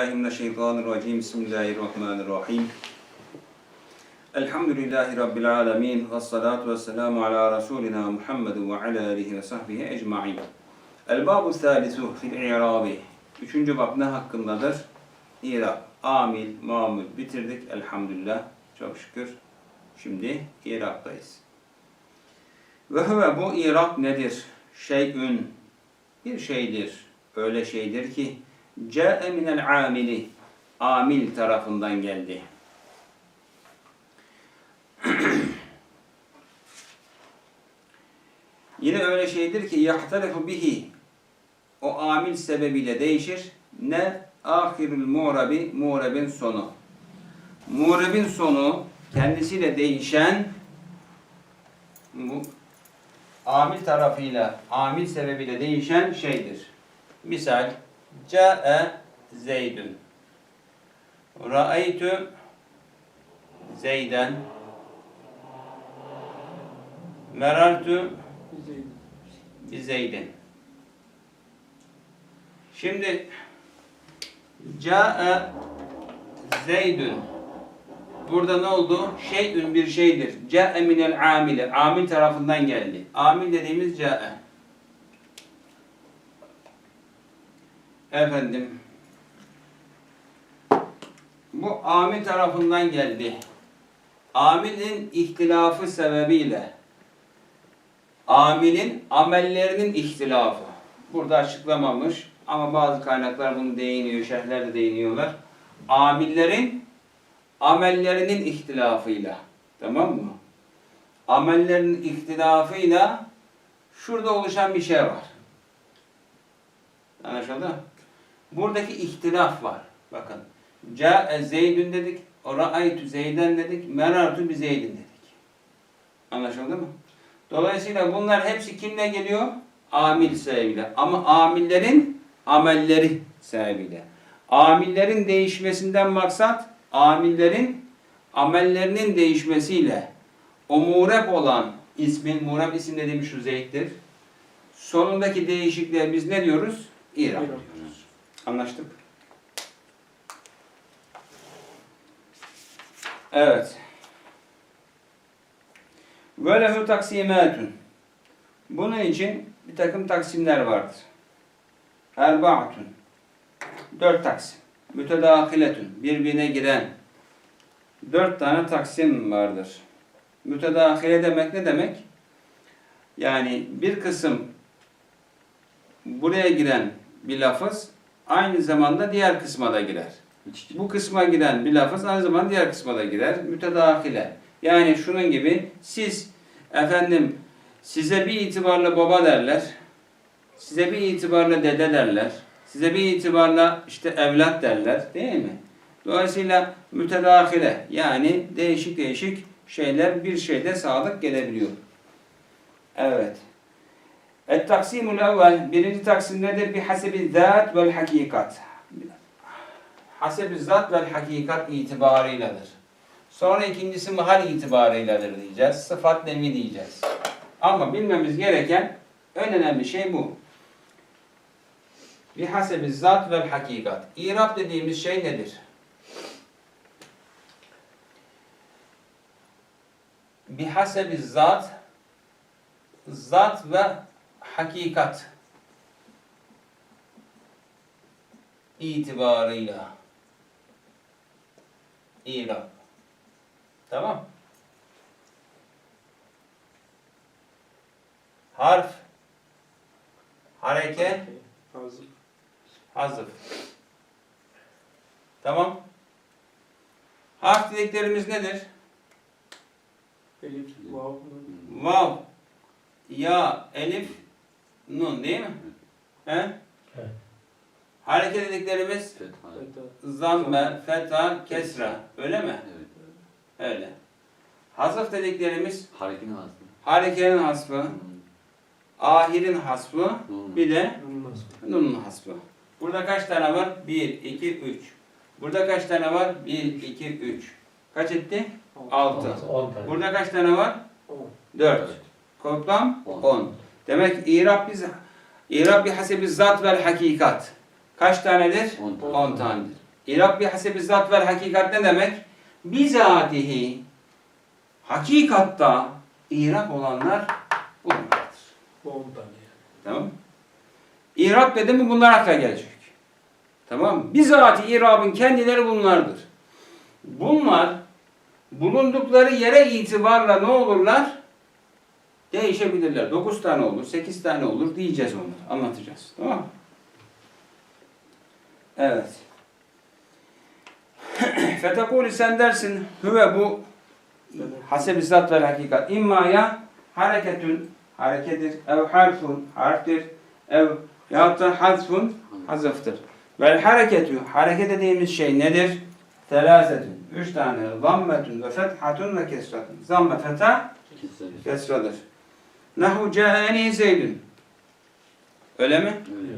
Euzubillahimineşşeytanirracim. Bismillahirrahmanirrahim. Elhamdülillahi Rabbil alemin. Ve salatu ve selamu ala Resulina Muhammedin ve ala alihi ve sahbihi ecma'in. El-Babu Thalisu fil-İ'rabi. Üçüncü bab ne hakkındadır? İrab. Amil, mamul bitirdik. Elhamdülillah. Çok şükür. Şimdi İrab'dayız. Ve huve bu İrab nedir? Şeyün. Bir şeydir. Öyle şeydir ki Câe minel amili amil tarafından geldi. Yine öyle şeydir ki yahtarifu bihi o amil sebebiyle değişir. Ne ahirul mu'rabi mu'rabin sonu. Mu'rabin sonu kendisiyle değişen mu- amil tarafıyla, amil sebebiyle değişen şeydir. Misal Câe Zeydün Ra'aytu Zeyden Merartu bi Zeydin Şimdi Câe Zeydün Burada ne oldu? Şeyün bir şeydir. Câe minel amili. Amil tarafından geldi. Amil dediğimiz câe. Efendim. Bu amil tarafından geldi. Amilin ihtilafı sebebiyle amilin amellerinin ihtilafı. Burada açıklamamış ama bazı kaynaklar bunu değiniyor, şerhler de değiniyorlar. Amillerin amellerinin ihtilafıyla. Tamam mı? Amellerin ihtilafıyla şurada oluşan bir şey var. Anlaşıldı? Buradaki ihtilaf var. Bakın. Câe Zeydün dedik. Ra'aytu Zeyden dedik. Merartu bi Zeydin dedik. Anlaşıldı mı? Dolayısıyla bunlar hepsi kimle geliyor? Amil sebebiyle. Ama amillerin amelleri sebebiyle. Amillerin değişmesinden maksat amillerin amellerinin değişmesiyle o mureb olan ismin, mureb isim dediğimiz şu Zeyd'dir. Sonundaki değişikliğe biz ne diyoruz? İrab. Anlaştık. Evet. Ve lehu taksimatun. Bunun için bir takım taksimler vardır. Erba'atun. Dört taksim. Mütedahiletun. Birbirine giren. Dört tane taksim vardır. Mütedahile demek ne demek? Yani bir kısım buraya giren bir lafız aynı zamanda diğer kısma da girer. Bu kısma giren bir lafız aynı zamanda diğer kısma da girer. Mütedahile. Yani şunun gibi siz efendim size bir itibarla baba derler. Size bir itibarla dede derler. Size bir itibarla işte evlat derler. Değil mi? Dolayısıyla mütedahile yani değişik değişik şeyler bir şeyde sağlık gelebiliyor. Evet. Et taksimul evvel birinci taksim nedir? Bi hasebi zat vel hakikat. Hasebi zat vel hakikat itibarıyladır. Sonra ikincisi mahal itibarıyladır diyeceğiz. Sıfat nevi diyeceğiz. Ama bilmemiz gereken en önemli şey bu. Bi hasebi zat vel hakikat. İrab dediğimiz şey nedir? Bi hasebi zat zat ve hakikat itibarıyla İrab. Tamam. Harf hareke Hazır. hazıf. Tamam. Harf dediklerimiz nedir? Elif, vav. Vav, ya, elif, nun değil mi? He? Hareket dediklerimiz zamme, feta, kesra. Öyle mi? Evet. Öyle. Hazıf dediklerimiz Harekin ağzı. harekenin hasfı, ahirin hasfı, bir de nunun hasfı. Burada kaç tane var? 1, 2, 3. Burada kaç tane var? 1, 2, 3. Kaç etti? 6. 10 tane. Burada kaç tane var? On. 4. Toplam On. 10. Demek İrab biz İrab bir hasebi zat vel hakikat. Kaç tanedir? 10 tane. 10 tanedir. İrab bir hasebi zat vel hakikat ne demek? Bizatihi hakikatta İrab olanlar bunlardır. 10 tane. Tamam? İrab dedi mi bunlar akla gelecek. Tamam? Bizatihi İrab'ın kendileri bunlardır. Bunlar bulundukları yere itibarla ne olurlar? Değişebilirler. 9 tane olur, 8 tane olur diyeceğiz onları. Anlatacağız. Tamam mı? Evet. Fetekuli sen dersin hüve bu hasebi zat vel hakikat. İmma ya hareketün hareketir, ev harfun harftir, ev yahut da hazfun hazıftır. Vel hareketü hareket dediğimiz şey nedir? Telasetün. Üç tane. Zammetün ve fethatun ve kesratun. Zamme fetha kesradır. Nahu ca'ani zeydün. Öyle mi? Öyle.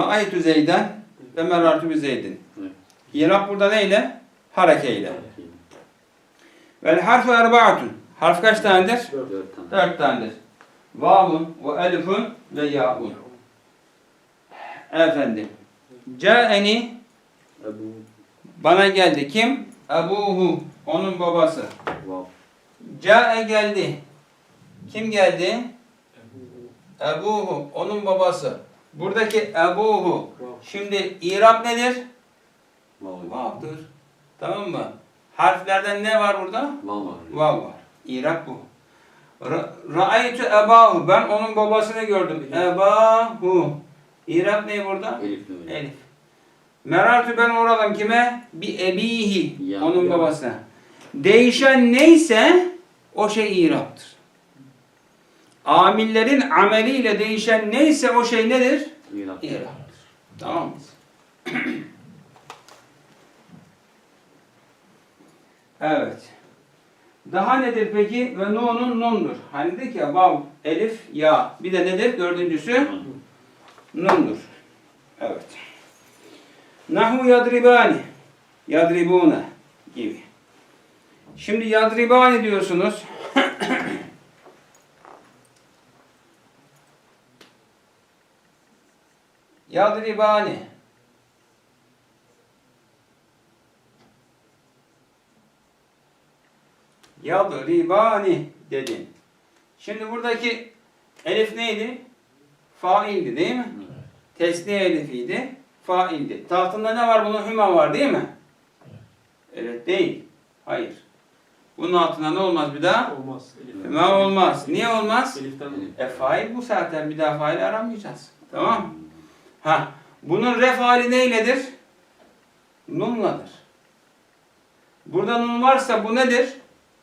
Ra'aytu zeyden ve merartu bi zeydin. Evet. İrab burada neyle? Harekeyle. Vel harfu erbaatun. Harf kaç tanedir? Dört tane. Dört tanedir. Vavun ve elifun ve ya'un. Efendim. Ca'eni bana geldi. Kim? Ebuhu. Onun babası. Vav. Ca'e geldi. Kim geldi? Ebuhu. Onun babası. Buradaki Ebuhu. Şimdi İrab nedir? Vav. Vav'dır. Tamam mı? Harflerden ne var burada? Vav var. Vav var. İrab bu. Ra- Ra'aytu ebahu. Ben onun babasını gördüm. Ebahu. İrab ne burada? Elif. Elif. Merartu ben uğradım kime? Bir ebihi. Ya. onun Ya. babasına. Değişen neyse o şey İrab'dır. Amillerin ameliyle değişen neyse o şey nedir? İrab'dır. Tamam mı? Evet. Daha nedir peki? Ve nunun nundur. Hani dedik ya vav, elif, ya. Bir de nedir? Dördüncüsü nundur. Evet. Nahu yadribani. Yadribune gibi. Şimdi yadribani diyorsunuz. Yadribani. Yadribani dedin. Şimdi buradaki elif neydi? Faildi değil mi? Tesniye elifiydi. Faildi. Tahtında ne var? Bunun hüma var değil mi? Evet değil. Hayır. Bunun altında ne olmaz bir daha? Olmaz. Elif. Hüma olmaz. Niye olmaz? Elif'ten E fail bu zaten bir daha fail aramayacağız. Tamam mı? Ha, bunun ref hali neyledir? Nunladır. Burada nun varsa bu nedir?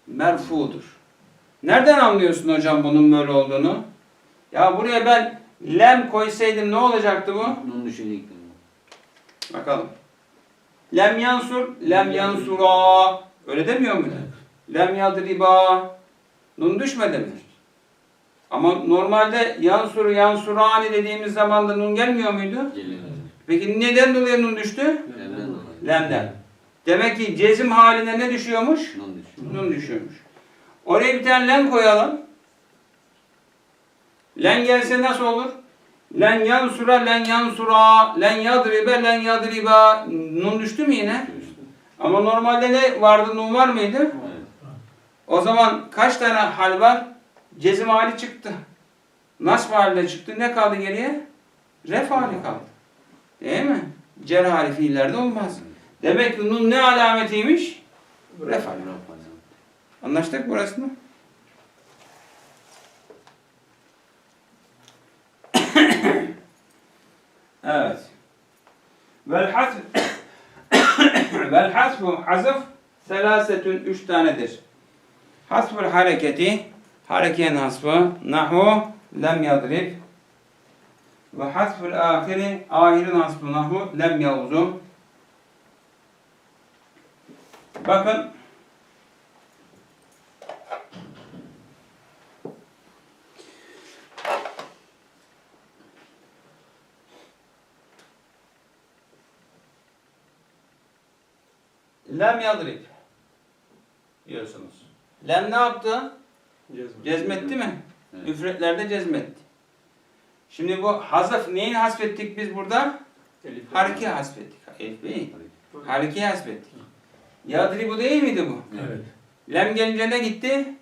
Merfudur. Nereden anlıyorsun hocam bunun böyle olduğunu? Ya buraya ben lem koysaydım ne olacaktı bu? Onun düşündük. Bakalım. Lem yansur, lem yansura. Öyle demiyor muydu? Lem yadriba. Nun düşmedi mi? Ama normalde yansur, yansurani dediğimiz zaman da nun gelmiyor muydu? Geliyor. Peki neden dolayı nun düştü? Lemden. Lemden. Demek ki cezim haline ne düşüyormuş? Nun düşün. Nun düşüyormuş. Oraya bir tane len koyalım. Len gelse nasıl olur? Len yansura, len yansura, len yadribe, len yadriba. Nun düştü mü yine? Ama normalde ne vardı? Nun var mıydı? Evet. O zaman kaç tane hal var? Cezim hali çıktı. Nasb haline çıktı. Ne kaldı geriye? Ref hali kaldı. Değil mi? Cer hali fiillerde olmaz. Demek ki nun ne alametiymiş? Ref hali. Anlaştık burası mı? evet. Vel hasf Vel hasfu hazf selasetün üç tanedir. Hasful hareketi harekenin hasfı nahu lem yadrib ve hasful ahiri ahirin hasfı nahu lem yavzum Bakın Lem yadrib diyorsunuz. Lem ne yaptı? Cezmi. Cezmetti mi? Evet. Üfretlerde cezmetti. Şimdi bu hazaf neyin hasfettik biz burada? Elif. Hareke hasfettik. Elif Bey. Harekeyi hasbettik. Yadribu değil miydi bu? Evet. Lem gelince ne gitti?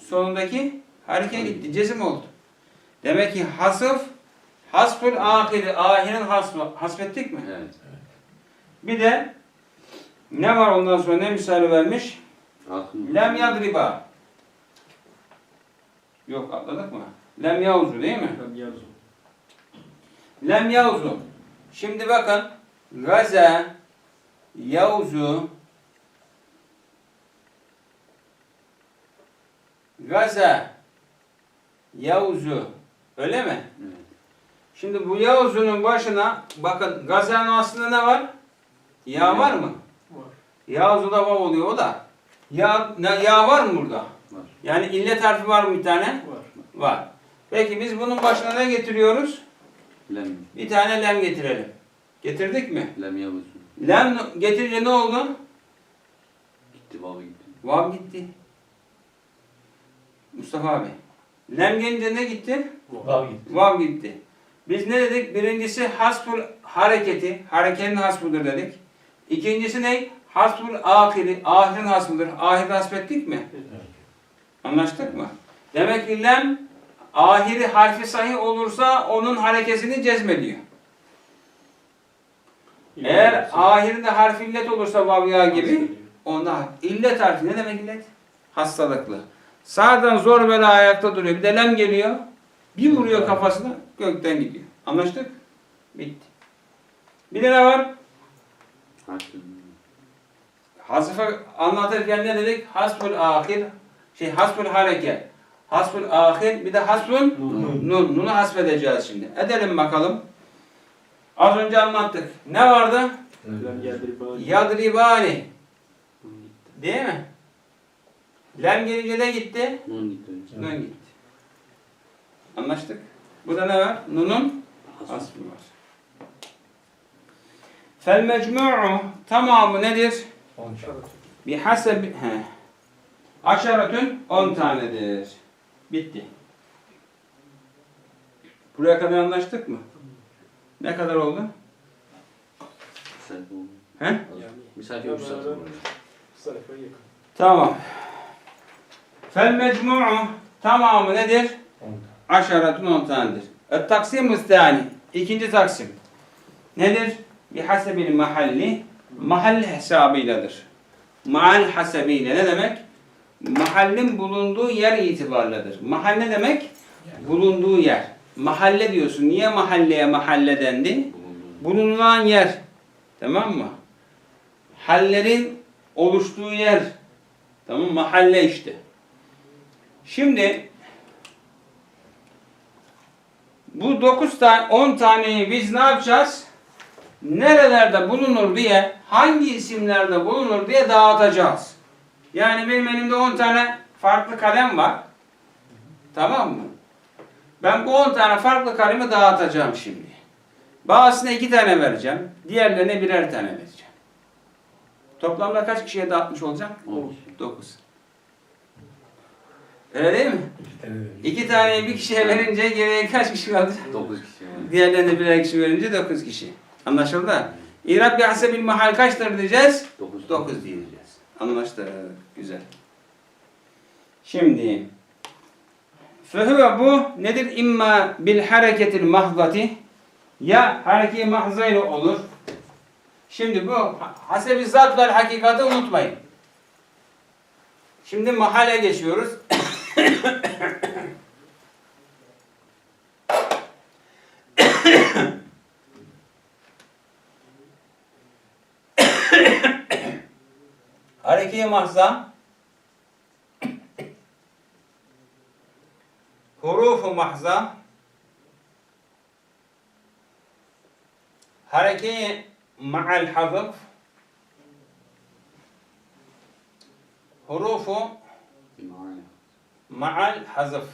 Sonundaki hareke gitti. Cezim oldu. Demek ki hasıf hasful ahiri. Ahirin hasfı. Hasbettik mi? Evet. Bir de ne var ondan sonra ne misali vermiş? Lem yadriba. Yok atladık mı? Lem yavuzu değil mi? Ben yazım. Lem yavuzu. Şimdi bakın. Gaza yavuzu Gaza yavuzu öyle mi? Evet. Şimdi bu yavuzunun başına bakın Gaza'nın aslında ne var? Ya var mı? Var. Yavuzu da vav oluyor o da. Ya, ne, ya var mı burada? Yani illet harfi var mı bir tane? Var. Var. Peki biz bunun başına ne getiriyoruz? Lem. Bir tane lem getirelim. Getirdik mi? Lem Yavuz. Lem getirince ne oldu? Gitti baba gitti. Vav gitti. Mustafa abi. Lem gelince ne gitti? Vav gitti. Vav gitti. Biz ne dedik? Birincisi hasbul hareketi. Harekenin hasbudur dedik. İkincisi ne? Hasbul ahiri. Ahirin hasbudur. Ahir hasbettik mi? Evet. Anlaştık mı? Demek ki lem ahiri harfi sahih olursa onun harekesini cezmediyor. Eğer ahirinde harf illet olursa vav ya gibi onda illet harfi ne demek illet? Hastalıklı. Sağdan zor bela ayakta duruyor. Bir de lem geliyor. Bir vuruyor kafasına gökten gidiyor. Anlaştık? Bitti. Bir de ne var? Hasıfı anlatırken ne dedik? Hasbul ahir, şey hasbul hareke. Hasbul ahir bir de hasbul Nun. nun. Nunu hasbedeceğiz şimdi. Edelim bakalım. Az önce anlattık. Ne vardı? Yadribani. Değil mi? Lem gelince ne gitti? Nun gitti. Nun gitti. Anlaştık. Burada ne var? Nunun Hasbı. var. Fel mecmu'u tamamı nedir? Bir haseb he. Aşaretün 10 tanedir. Bitti. Buraya kadar anlaştık mı? Ne kadar oldu? He? Yani yakın. Tamam. Fel mecmu'u tamamı nedir? On. Aşaretün 10 tanedir. Et taksim müstani. İkinci taksim. Nedir? Bir hasebil mahalli. Mahalli hesabıyladır. Mahal hasebiyle ne demek? Mahallin bulunduğu yer itibarlıdır. Mahal ne demek? Bulunduğu yer. Mahalle diyorsun. Niye mahalleye mahalle dendi? Bulunan yer. Tamam mı? Hallerin oluştuğu yer. Tamam Mahalle işte. Şimdi bu 9 tane 10 taneyi biz ne yapacağız? Nerelerde bulunur diye, hangi isimlerde bulunur diye dağıtacağız. Yani benim elimde 10 tane farklı kalem var. Tamam mı? Ben bu 10 tane farklı kalemi dağıtacağım şimdi. Bazısına 2 tane vereceğim. Diğerlerine birer tane vereceğim. Toplamda kaç kişiye dağıtmış olacağım? On kişi. 9. Öyle değil mi? İki tane. İki taneyi bir kişiye verince geriye kaç kişi kaldı? Dokuz kişi. Diğerlerine birer kişi verince dokuz kişi. Anlaşıldı? İrab bir hasebil mahal kaçtır diyeceğiz? Dokuz. Dokuz diyeceğiz. Anlaştık. Güzel. Şimdi Fehüve bu nedir? İmma bil hareketil mahzati ya hareke mahzayla olur. Şimdi bu hasebi zat vel hakikati unutmayın. Şimdi mahale geçiyoruz. Hareke mahza hurufu mahza hareke ma'al hazf hurufu ma'al hazf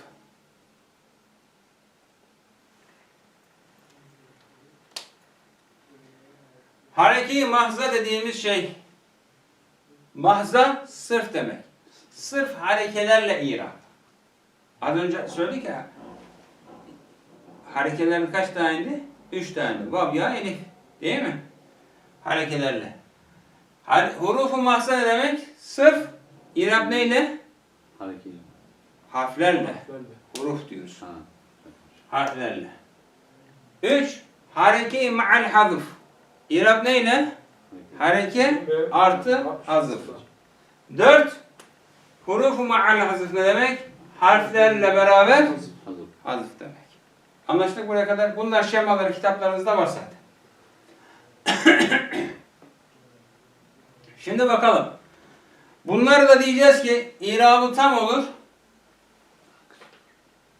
Hareki mahza dediğimiz şey mahza sırf demek. Sırf harekelerle irab. Az önce söyledik ya harekelerin kaç taneydi? Üç tane. Vav ya elif. Değil mi? Harekelerle. Har hurufu mahsa ne demek? Sırf irab neyle? Hareket. Harflerle. De. Huruf diyoruz. Ha. Harflerle. Üç, hareke ma'al hazıf. İrab neyle? Hareke artı hazıf. Dört, hurufu ma'al hazıf ne demek? Harflerle beraber hazıf demek. Anlaştık buraya kadar. Bunlar şemaları kitaplarınızda var zaten. Şimdi bakalım. Bunları da diyeceğiz ki irabı tam olur.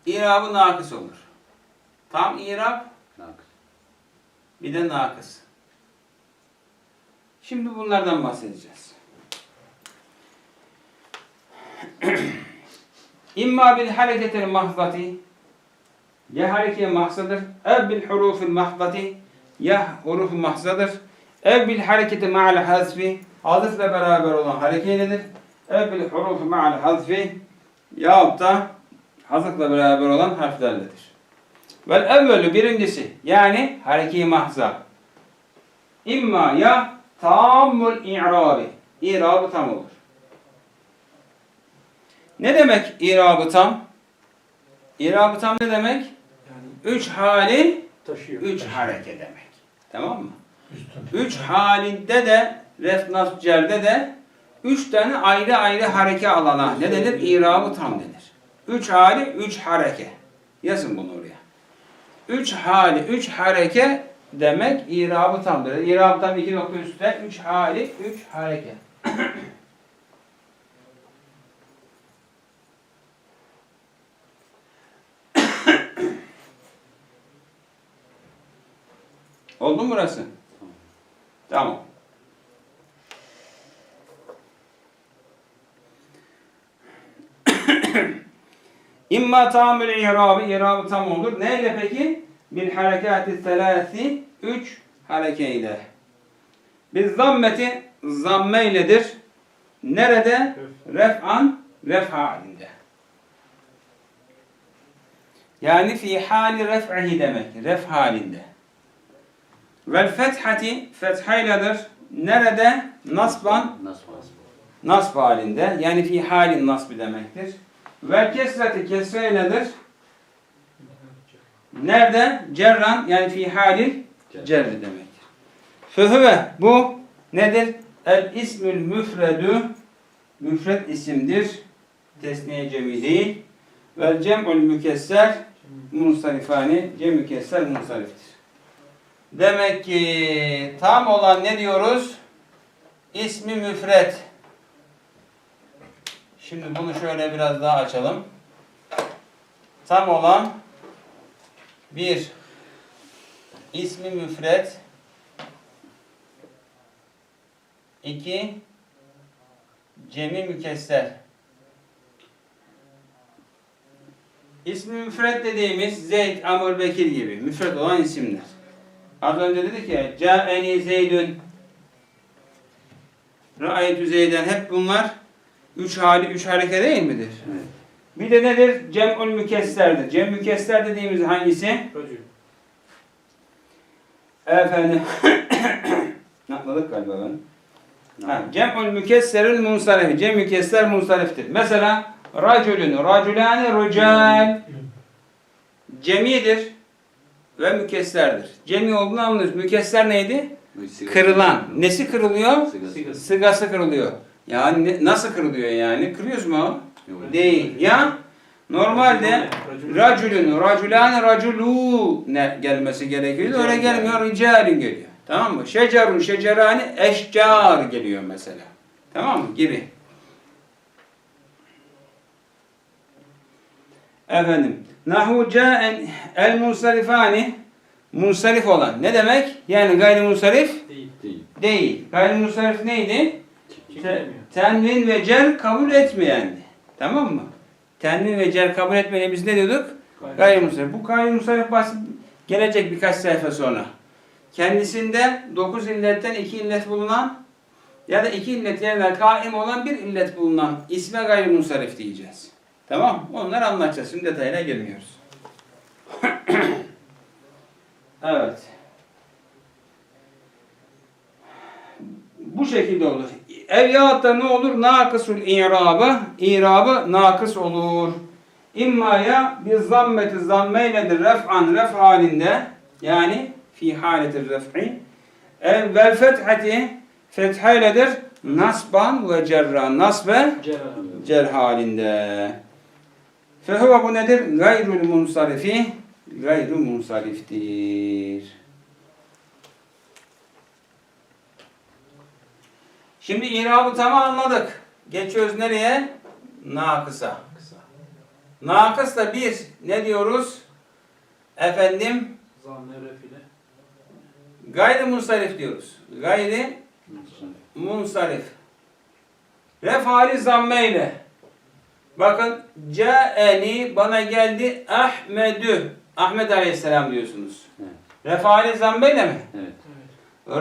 İrabı nakıs olur. Tam irab Nakıs. bir de nakıs. Şimdi bunlardan bahsedeceğiz. İmma bil hareketil mahzati ya hareke mahzadır ev bil hurufil mahzati ya huruf mahzadır ev bil hareketi ma'al hazfi hazfle beraber olan harekeyledir ev bil huruf ma'al hazfi yahut da hazfla beraber olan harflerledir. Vel evvelü birincisi yani hareke mahza İmma ya tammul i'rabi İrabı tam olur. Ne demek irabı tam? İrabı tam ne demek? Yani Üç hali, taşıyor. üç hareke demek. Tamam mı? Üç halinde de, ref nasb cerde de üç tane ayrı ayrı hareke alana ne denir? İrabı tam denir. Üç hali, üç hareke. Yazın bunu oraya. Üç hali, üç hareke demek irabı tamdır. İrabı tam iki nokta üstte, üç hali, üç hareke. Oldu mu burası? Tamam. İmma tamül i'rabı, i'rabı tam olur. Neyle peki? Bil harekati selasi, üç harekeyle. Biz zammeti, zammeyledir. Nerede? Ref'an, ref halinde. Yani fi hali ref'ihi demek, ref halinde. Vel fethati, fethayladır. Nerede? Nasban, nasb halinde. Yani fi halin nasbi demektir. Vel kesreti kesreyledir. Nerede? Cerran yani fi halil cerri demektir. Fehüve bu nedir? El ismül müfredü müfred isimdir. Tesniye cemi değil. Vel cem'ül mükesser munsarifani cem mükesser munsariftir. Demek ki tam olan ne diyoruz? İsmi müfret. Şimdi bunu şöyle biraz daha açalım. Tam olan bir ismi müfret iki cemi mükesser. İsmi müfret dediğimiz Zeyd, Amr, Bekir gibi müfret olan isimler. Az önce dedik ya Câeni Zeydün Ra'ayetü Zeyden hep bunlar üç hali, üç hareke değil midir? Evet. Bir de nedir? Cem'ül mükesserdir. Cem mükesser dediğimiz hangisi? Racül. Efendim. Atladık galiba ben. Ha, Cem'ül mükesserül munsarifi. Cem mükesser munsariftir. Mesela racülün, racülâne, rücal. Cemidir ve mükesserdir. Cemi olduğunu anlıyoruz. Mükesser neydi? Kırılan. Nesi kırılıyor? Sigası. Sıgası kırılıyor. Yani ne- nasıl kırılıyor yani? Kırıyoruz mu? Yok. Değil. Ya normalde racülün, racülâne, racülû ne gelmesi gerekiyordu. Öyle gelmiyor. Ricalin geliyor. Tamam mı? Şecerun, şecerani, eşcar geliyor mesela. Tamam mı? Gibi. Efendim. Nahu ca'en el munsarifani munsarif olan. Ne demek? Yani gayrimunsarif Değil. Değil. değil. Gayrimunsarif neydi? Te- tenvin ve cer kabul etmeyendi. Tamam mı? Tenvin ve cer kabul etmeyeni biz ne diyorduk? Gayrimusarif. Bu gayrimusarif bahsi gelecek birkaç sayfa sonra. Kendisinde 9 illetten 2 illet bulunan ya da 2 illet yerine kaim olan bir illet bulunan isme gayrimusarif diyeceğiz. Tamam mı? Onları anlatacağız. Şimdi detayına girmiyoruz. evet. bu şekilde olur. Ev yahut da ne olur? Nakısul i'rabı. İrabı nakıs olur. İmma ya bir zammeti zammeyledir ref'an ref halinde yani fi haletir ref'i ev vel fethati fethayledir nasban ve cerra nasbe cer halinde. Fehuve bu nedir? Gayrul munsarifi gayru munsariftir. Şimdi irabı tamam anladık. Geçiyoruz nereye? Nakısa. Kısa. Nakıs da bir ne diyoruz? Efendim gayri munsarif diyoruz. Gayri munsarif. Refali zammeyle. Bakın caeni bana geldi Ahmedü. Ahmet Aleyhisselam diyorsunuz. Evet. Refali zammeyle mi? Evet.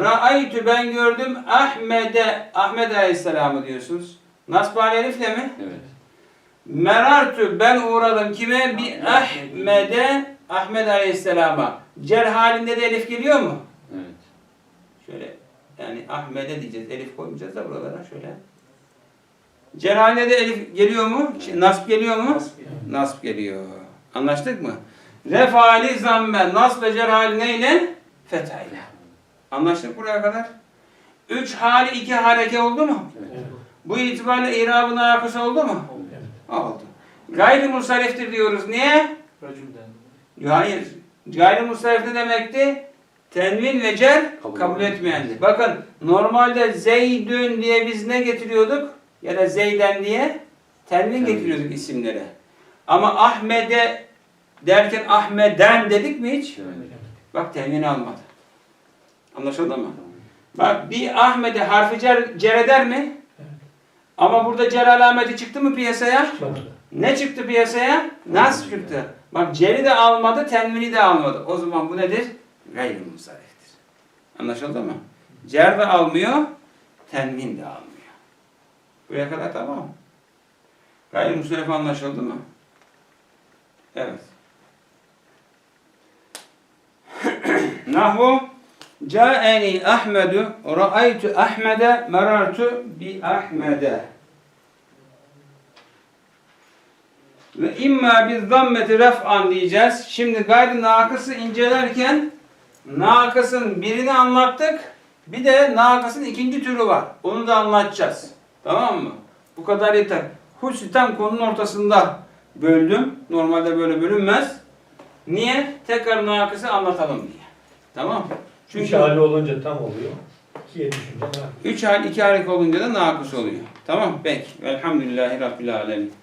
Ra'aytü ben gördüm Ahmed'e Ahmet Aleyhisselam'ı diyorsunuz. Nasbali elifle mi? Evet. Merartü ben uğradım kime? Bir Ahmed'e Ahmet Aleyhisselam'a. Cer halinde de elif geliyor mu? Evet. Şöyle yani Ahmet'e diyeceğiz. Elif koymayacağız da buralara şöyle. De elif geliyor mu? Şey, nasb geliyor mu? Nasb yani. Nasb geliyor. Anlaştık mı? Refali zamme nasb ve cer hali neyle? Fethayla. Anlaştık buraya kadar? Üç hali iki hareke oldu mu? Evet. Bu itibarla irabın ayakısı oldu mu? Evet. Oldu. Gayri musariftir diyoruz. Niye? Racülden. Hayır. Gayri musarif ne demekti? Tenvin ve cer Kabul kabul etmeyen. etmeyendi. Bakın normalde zeydün diye biz ne getiriyorduk? Ya da zeyden diye tenvin getiriyorduk isimlere. Ama Ahmet'e derken Ahmeden dedik mi hiç? Bak tenvin almadı. Anlaşıldı mı? Bak bir Ahmet'e harfi cer, cer eder mi? Ama burada cer alameti çıktı mı piyasaya? Ne çıktı piyasaya? Nas çıktı. Bak ceri de almadı, tenvini de almadı. O zaman bu nedir? Musariftir. Anlaşıldı mı? Cer de almıyor, tenvin de almıyor. Buraya kadar tamam mı? Gayri musarif anlaşıldı mı? Evet. Nahvu Câeni Ahmedu Ra'aytu Ahmede Merartu bi Ahmede Ve imma biz zammeti ref'an diyeceğiz. Şimdi gayri nakısı incelerken nakısın birini anlattık. Bir de nakısın ikinci türü var. Onu da anlatacağız. Tamam mı? Bu kadar yeter. Hulusi tam konunun ortasında böldüm. Normalde böyle bölünmez. Niye? Tekrar nakısı anlatalım diye. Tamam Üç Çünkü hali olunca tam oluyor. İkiye düşünce yapayım? üç hal iki hareket olunca da nakıs oluyor. Tamam peki. Velhamdülillahi Rabbil Alemin.